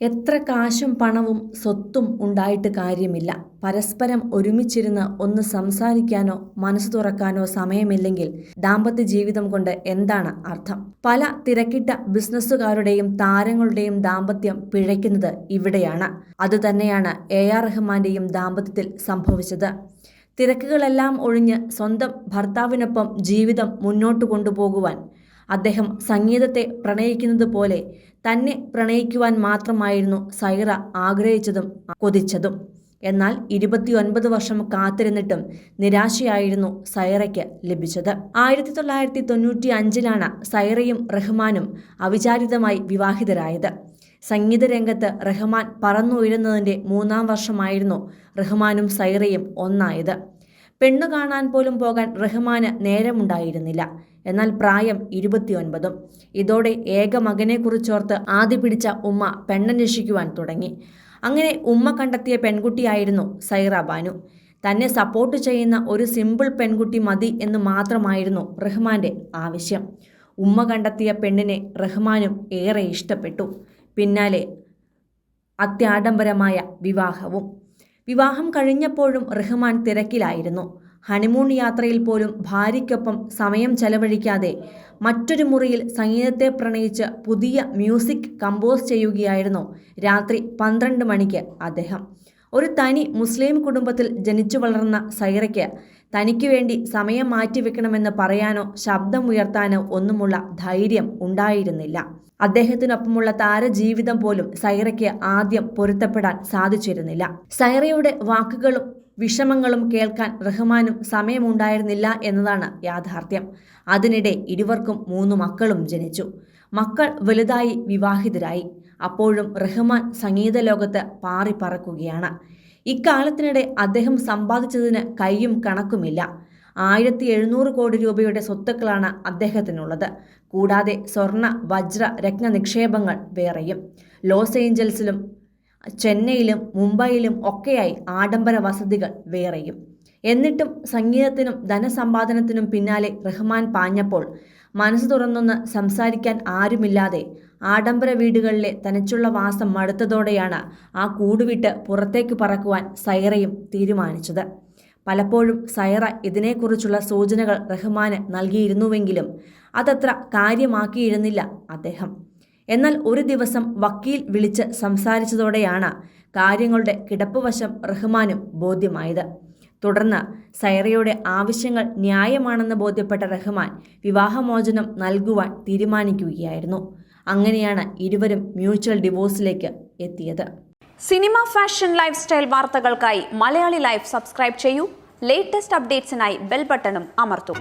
എത്ര കാശും പണവും സ്വത്തും ഉണ്ടായിട്ട് കാര്യമില്ല. പരസ്പരം ഒരുമിച്ചിരുന്ന് ഒന്ന് സംസാരിക്കാനോ മനസ്സ് തുറക്കാനോ സമയമില്ലെങ്കിൽ ദാമ്പത്യ ജീവിതം കൊണ്ട് എന്താണ് അർത്ഥം? പല തിരക്കിട്ട ബിസിനസ്സുകാരുടെയും താരങ്ങളുടെയും ദാമ്പത്യം പിഴയ്ക്കുന്നത് ഇവിടെയാണ്. അതുതന്നെയാണ് എ ആർ റഹ്മാന്റെയും ദാമ്പത്യത്തിൽ സംഭവിച്ചത്. തിരക്കുകളെല്ലാം ഒഴിഞ്ഞ് സ്വന്തം ഭർത്താവിനൊപ്പം ജീവിതം മുന്നോട്ട് കൊണ്ടുപോകുവാൻ അദ്ദേഹം സംഗീതത്തെ പ്രണയിക്കുന്നത് പോലെ തന്നെ പ്രണയിക്കുവാൻ മാത്രമായിരുന്നു സൈറ ആഗ്രഹിച്ചതും കൊതിച്ചതും. എന്നാൽ ഇരുപത്തിയൊൻപത് വർഷം കാത്തിരുന്നിട്ടും നിരാശയായിരുന്നു സൈറയ്ക്ക് ലഭിച്ചത്. ആയിരത്തി തൊള്ളായിരത്തി തൊണ്ണൂറ്റി അഞ്ചിലാണ് സൈറയും റഹ്മാനും അവിചാരിതമായി വിവാഹിതരായത്. സംഗീത രംഗത്ത് റഹ്മാൻ പറന്നുയരുന്നതിന്റെ മൂന്നാം വർഷമായിരുന്നു റഹ്മാനും സൈറയും ഒന്നായത്. പെണ്ണു കാണാൻ പോലും പോകാൻ റഹ്മാന് നേരമുണ്ടായിരുന്നില്ല. എന്നാൽ പ്രായം ഇരുപത്തിയൊൻപതും. ഇതോടെ ഏക മകനെക്കുറിച്ചോർത്ത് ആദ്യ പിടിച്ച ഉമ്മ പെണ്ണന്വേഷിക്കുവാൻ തുടങ്ങി. അങ്ങനെ ഉമ്മ കണ്ടെത്തിയ പെൺകുട്ടിയായിരുന്നു സൈറ ബാനു. തന്നെ സപ്പോർട്ട് ചെയ്യുന്ന ഒരു സിമ്പിൾ പെൺകുട്ടി മതി എന്ന് മാത്രമായിരുന്നു റഹ്മാന്റെ ആവശ്യം. ഉമ്മ കണ്ടെത്തിയ പെണ്ണിനെ റഹ്മാനും ഏറെ ഇഷ്ടപ്പെട്ടു. പിന്നാലെ അത്യാഡംബരമായ വിവാഹവും. വിവാഹം കഴിഞ്ഞപ്പോഴും റഹ്മാൻ തിരക്കിലായിരുന്നു. ഹണിമൂൺ യാത്രയിൽ പോലും ഭാര്യയ്ക്കൊപ്പം സമയം ചെലവഴിക്കാതെ മറ്റൊരു മുറിയിൽ സംഗീതത്തെ പ്രണയിച്ച് പുതിയ മ്യൂസിക് കമ്പോസ് ചെയ്യുകയായിരുന്നു രാത്രി പന്ത്രണ്ട് മണിക്ക് അദ്ദേഹം. ഒരു തനി മുസ്ലിം കുടുംബത്തിൽ ജനിച്ചു വളർന്ന സൈറയ്ക്ക് തനിക്ക് വേണ്ടി സമയം മാറ്റിവെക്കണമെന്ന് പറയാനോ ശബ്ദം ഉയർത്താനോ ഒന്നുമുള്ള ധൈര്യം ഉണ്ടായിരുന്നില്ല. അദ്ദേഹത്തിനൊപ്പമുള്ള താരജീവിതം പോലും സൈറയ്ക്ക് ആദ്യം പൊരുത്തപ്പെടാൻ സാധിച്ചിരുന്നില്ല. സൈറയുടെ വാക്കുകളും വിഷമങ്ങളും കേൾക്കാൻ റഹ്മാനും സമയമുണ്ടായിരുന്നില്ല എന്നതാണ് യാഥാർത്ഥ്യം. അതിനിടെ ഇരുവർക്കും മൂന്ന് മക്കളും ജനിച്ചു. മക്കൾ വലുതായി വിവാഹിതരായി. അപ്പോഴും റഹ്മാൻ സംഗീത ലോകത്ത് പാറി പറക്കുകയാണ്. ഇക്കാലത്തിനിടെ അദ്ദേഹം സമ്പാദിച്ചതിന് കൈയും കണക്കുമില്ല. ആയിരത്തി എഴുന്നൂറ് കോടി രൂപയുടെ സ്വത്തുക്കളാണ് അദ്ദേഹത്തിനുള്ളത്. കൂടാതെ സ്വർണ വജ്ര രത്ന നിക്ഷേപങ്ങൾ വേറെയും. ലോസ് ഏഞ്ചൽസിലും ചെന്നൈയിലും മുംബൈയിലും ഒക്കെയായി ആഡംബര വസതികൾ വേറെയും. എന്നിട്ടും സംഗീതത്തിനും ധനസമ്പാദനത്തിനും പിന്നാലെ റഹ്മാൻ പാഞ്ഞപ്പോൾ മനസ്സ് തുറന്നൊന്ന് സംസാരിക്കാൻ ആരുമില്ലാതെ ആഡംബര വീടുകളിലെ തനിച്ചുള്ള വാസം മടുത്തതോടെയാണ് ആ കൂടുവിട്ട് പുറത്തേക്ക് പറക്കുവാൻ സൈറയും തീരുമാനിച്ചത്. പലപ്പോഴും സൈറ ഇതിനെക്കുറിച്ചുള്ള സൂചനകൾ റഹ്മാന് നൽകിയിരുന്നുവെങ്കിലും അതത്ര കാര്യമാക്കിയിരുന്നില്ല അദ്ദേഹം. എന്നാൽ ഒരു ദിവസം വക്കീൽ വിളിച്ച് സംസാരിച്ചതോടെയാണ് കാര്യങ്ങളുടെ കിടപ്പുവശം റഹ്മാനും ബോധ്യമായത്. തുടർന്ന് സൈറയുടെ ആവശ്യങ്ങൾ ന്യായമാണെന്ന് ബോധ്യപ്പെട്ട റഹ്മാൻ വിവാഹമോചനം നൽകുവാൻ തീരുമാനിക്കുകയായിരുന്നു. അങ്ങനെയാണ് ഇരുവരും മ്യൂച്വൽ ഡിവോഴ്സിലേക്ക് എത്തിയത്. സിനിമ ഫാഷൻ ലൈഫ് സ്റ്റൈൽ വാർത്തകൾക്കായി മലയാളി ലൈഫ് സബ്സ്ക്രൈബ് ചെയ്യൂ. ലേറ്റസ്റ്റ് അപ്ഡേറ്റ്സിനായി ബെൽ ബട്ടണും അമർത്തും.